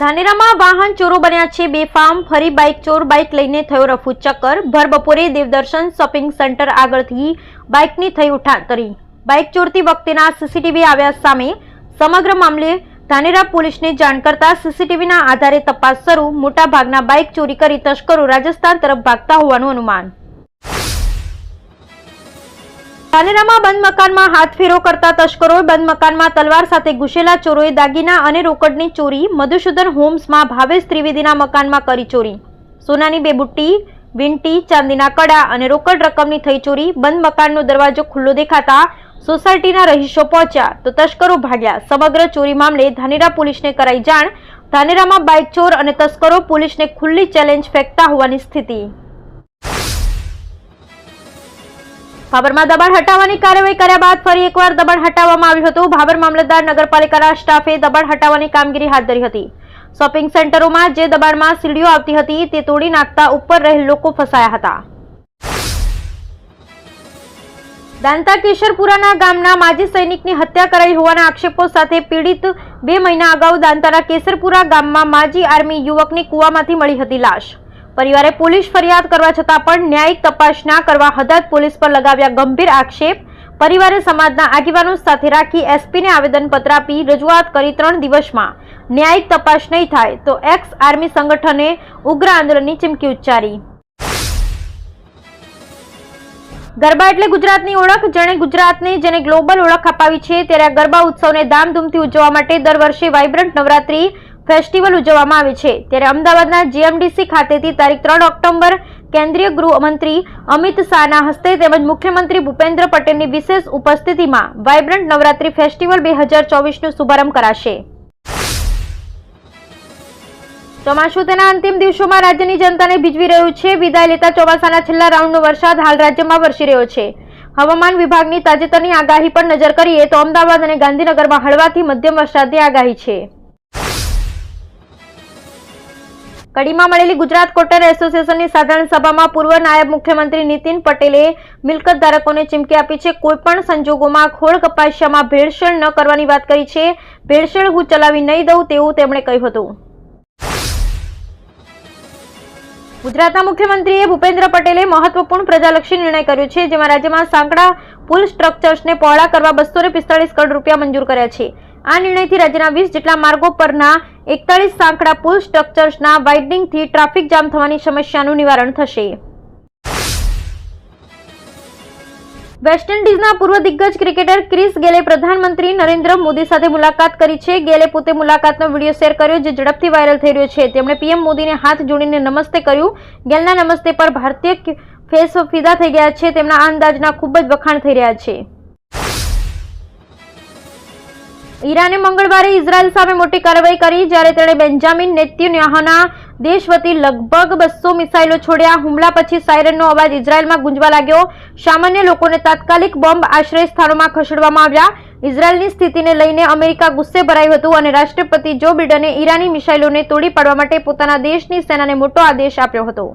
ધાનેરામાં વાહન ચોરો બન્યા છે. બેફામ ફરી બાઇક ચોર, બાઇક લઈને થયો રફુ ચક્કર. ભર બપોરે દેવદર્શન શોપિંગ સેન્ટર આગળથી બાઇકની થઈ ઉઠાંતરી. બાઇક ચોરતી વખતેના સીસીટીવી આવ્યા સામે સમગ્ર મામલે ધાનેરા પોલીસને જાણ કરતા સીસીટીવીના આધારે તપાસ શરૂ. મોટાભાગના બાઇક ચોરી કરી તસ્કરો રાજસ્થાન તરફ ભાગતા હોવાનું અનુમાન. ધાનેરામાં બંધ મકાનમાં હાથ ફેરો કરતા તસ્કરોએ બંધ મકાનમાં તલવાર સાથે ઘૂસેલા ચોરોએ દાગીના અને રોકડની ચોરી મધુસૂદન હોમ્સમાં ભાવેશ ત્રિવેદીના મકાનમાં કરી ચોરી. સોનાની બે બુટ્ટી, વીંટી, ચાંદીના કડા અને રોકડ રકમની થઈ ચોરી બંધ મકાનનો દરવાજો ખુલ્લો દેખાતા સોસાયટીના રહીશો પહોંચ્યા તો તસ્કરો ભાગ્યા. સમગ્ર ચોરી મામલે ધાનેરા પોલીસને કરાઈ જાણ. ધાનેરામાં બાઇક ચોર અને તસ્કરો પોલીસને ખુલ્લી ચેલેન્જ ફેંકતા હોવાની સ્થિતિ. ભાભરમાં દબાણ હટાવવાની કાર્યવાહી કર્યા બાદ ફરી એકવાર દબાણ હટાવવામાં આવ્યું હતું. ભાબર મામલતદાર નગરપાલિકાના સ્ટાફે દબાણ હટાવવાની કામગીરી હાથ ધરી હતી. શોપિંગ સેન્ટરોમાં જે દબાણમાં સીડીઓ આવતી હતી તે તોડી નાખતા ઉપર રહેલ લોકો ફસાયા હતા. દાંતા કેશરપુરાના ગામના માજી સૈનિકની હત્યા કરાઈ હોવાના આક્ષેપો સાથે પીડિત બે મહિના અગાઉ દાંતાના કેસરપુરા ગામમાં માજી આર્મી યુવકની કૂવામાંથી મળી હતી લાશ. પરિવારે પોલીસ ફરિયાદ કરવા છતાં પણ ન્યાયિક તપાસ ના કરવા હદત પોલીસ પર લગાવ્યા ગંભીર આક્ષેપ. પરિવારે સમાજના આગેવાનો સાથે રાખી એસપીને આવેદનપત્ર આપી રજૂઆત કરી ત્રણ દિવસમાં. ન્યાયિક તપાસ નહીં થાય તો એક્સ આર્મી સંગઠને ઉગ્ર આંદોલનની ચીમકી ઉચ્ચારી. ગરબા એટલે ગુજરાતની ઓળખ. જેણે ગુજરાતને જેને ગ્લોબલ ઓળખ અપાવી છે, ત્યારે ગરબા ઉત્સવને ધામધૂમથી ઉજવવા માટે દર વર્ષે વાઇબ્રન્ટ નવરાત્રી ફેસ્ટિવલ ઉજવવામાં આવે છે. ત્યારે અમદાવાદના જીએમડીસી ખાતેથી તારીખ ત્રણ ઓક્ટોબર કેન્દ્રીય ગૃહમંત્રી અમિત શાહના હસ્તે તેમજ મુખ્યમંત્રી ભૂપેન્દ્ર પટેલની વિશેષ ઉપસ્થિતિમાં વાઇબ્રન્ટ નવરાત્રી ફેસ્ટિવલ બે હજાર ચોવીસનો શુભારંભ કરાશે. ચોમાસું તેના અંતિમ દિવસોમાં રાજ્યની જનતાને ભીજવી રહ્યું છે. વિદાય લેતા ચોમાસાના છેલ્લા રાઉન્ડનો વરસાદ હાલ રાજ્યમાં વરસી રહ્યો છે. હવામાન વિભાગની તાજેતરની આગાહી પર નજર કરીએ તો અમદાવાદ અને ગાંધીનગરમાં હળવાથી મધ્યમ વરસાદની આગાહી છે. કડીમાં મળેલી ગુજરાત કોટન એસોસિએશનની સાધારણ સભામાં પૂર્વ નાયબ મુખ્યમંત્રી નીતિન પટેલે મિલકત ધારકોને ચીમકી આપી છે. કોઈપણ સંજોગોમાં ખોળ કપાસિયામાં ભેળસેળ ન કરવાની વાત કરી છે. ભેળસેળ હું ચલાવી નહીં દઉં તેવું તેમણે કહ્યું હતું. ગુજરાતના મુખ્યમંત્રીએ ભૂપેન્દ્ર પટેલે મહત્વપૂર્ણ પ્રજાલક્ષી નિર્ણય કર્યો છે, જેમાં રાજ્યમાં સાંકડા, પુલ સ્ટ્રક્ચર્સને પહોળા કરવા બસો પિસ્તાળીસ કરોડ રૂપિયા મંજૂર કર્યા છે. આ નિર્ણયથી રાજ્યના વીસ જેટલા માર્ગો પરના એકતાળીસ સાંકડા, પુલ સ્ટ્રક્ચર્સના વાઇડનિંગથી ટ્રાફિક જામ થવાની સમસ્યાનું નિવારણ થશે. વેસ્ટ ઇન્ડિઝના પૂર્વ દિગ્ગજ ક્રિકેટર ક્રિસ ગેલે પ્રધાનમંત્રી નરેન્દ્ર મોદી સાથે મુલાકાત કરી છે. ગેલે પોતે મુલાકાતનો વીડિયો શેર કર્યો જે ઝડપથી વાયરલ થઈ રહ્યો છે. તેમણે પીએમ મોદીને હાથ જોડીને નમસ્તે કર્યું. ગેલના નમસ્તે પર ભારતીય ફેસ ફિદા થઈ ગયા છે. તેમના આ અંદાજના ખૂબ જ વખાણ થઈ રહ્યા છે. ઈરાને મંગળવારે ઇઝરાયલ સામે મોટી કાર્યવાહી કરી, જ્યારે તેણે બેન્જામિન નેત્યુન્યાહના દેશ વતી લગભગ બસો મિસાઇલો છોડ્યા. હુમલા પછી સાયરનનો અવાજ ઇઝરાયલમાં ગુંજવા લાગ્યો. સામાન્ય લોકોને તાત્કાલિક બોમ્બ આશ્રય સ્થાનોમાં ખસેડવામાં આવ્યા. ઇઝરાયલની સ્થિતિને લઈને અમેરિકા ગુસ્સે ભરાયું હતું અને રાષ્ટ્રપતિ જો બિડને ઈરાની મિસાઇલોને તોડી પાડવા માટે પોતાના દેશની સેનાને મોટો આદેશ આપ્યો હતો.